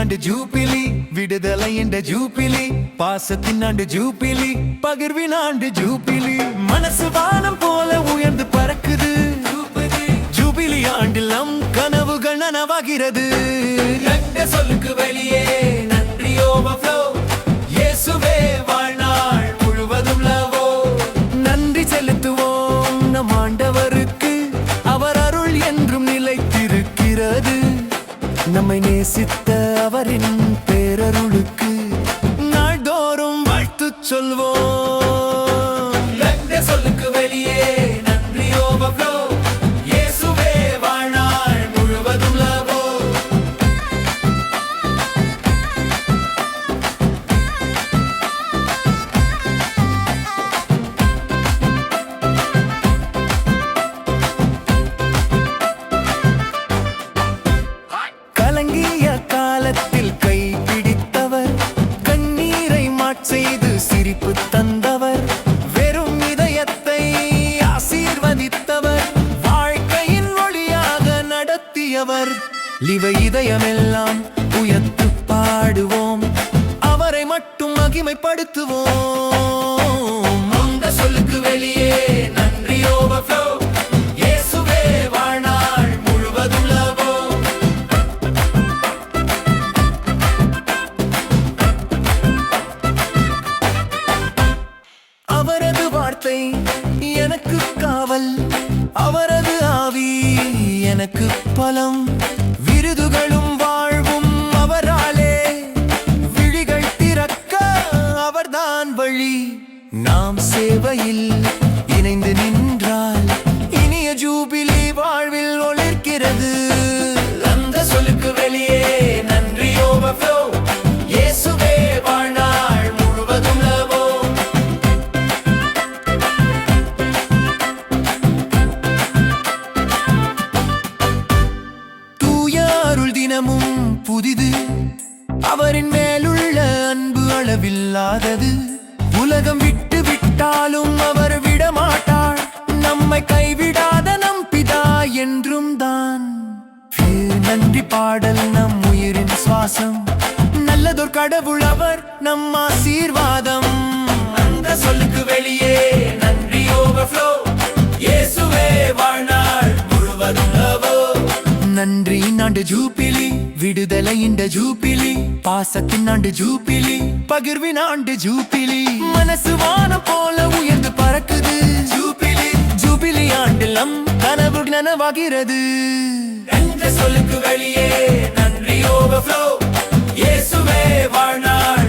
ஆண்டு ஜூபிலி விடுதலை என்ற ஜூபிலி பாசத்தின் ஆண்டு ஜூபிலி பகிர்வின் ஆண்டு ஜூபிலி. மனசு வானம் போல உயர்ந்து பறக்குது. ஜூபிலி ஆண்டில் நம் கனவுகள் நனவாகிறது. சொல்லுக்கு வெளியே நம்மை நேசித்த அவரின் பேரருளுக்கு நாள்தோறும் வாழ்த்து சொல்வோம். நடத்தியவர் லிவ இதயமெல்லாம் உயர்த்து பாடுவோம். அவரை மட்டும் மகிமைப்படுத்துவோம். அந்த சொல்லுக்கு வெளியே நன்றி ஓவர்ஃப்ளோ அவரது வார்த்தை எனக்கு காவல் அவரது ஆவி எனக்கு பலம் விருதுகளும் வாழ்வும் அவராலே. விழிகள் திறக்க அவர்தான் வழி. நாம் சேவையில் இணைந்து நின்றால் இனிய ஜூபிலி வாழ்வில் ஒளிர்கிறது. தினமும் புதிது. அவரின் மேலுள்ள அன்பு அளவில்லாதது. உலகம் விட்டு விட்டாலும் அவர் விடமாட்டாள் நம்மை கைவிடாத நம் பிதா என்றும் தான். நன்றி பாடல் நம் உயிரின் சுவாசம். நல்லதொரு கடவுள் அவர் நம் ஆசீர்வாதம். அந்த சொல்லுக்கு வெளியே நன்றி ஓவர்ஃப்ளோ இயேசுவே நன்றி நாண்டு ஜூபிலி. விடுதலை இந்த ஜூபிலி. பாசத்தின் நாண்டு ஜூபிலி. பகிர்வின் ஆண்டு ஜூபிலி. மனசு வானம் போல உயர்ந்து பறக்குது. ஜூபிலி ஜூபிலி ஆண்டில் நம் கனவு நனவாகிறது. என்ற சொல்லுக்கு வெளியே நன்றி ஓவர்ஃப்ளோ இயேசுவே வாழ்நாள்.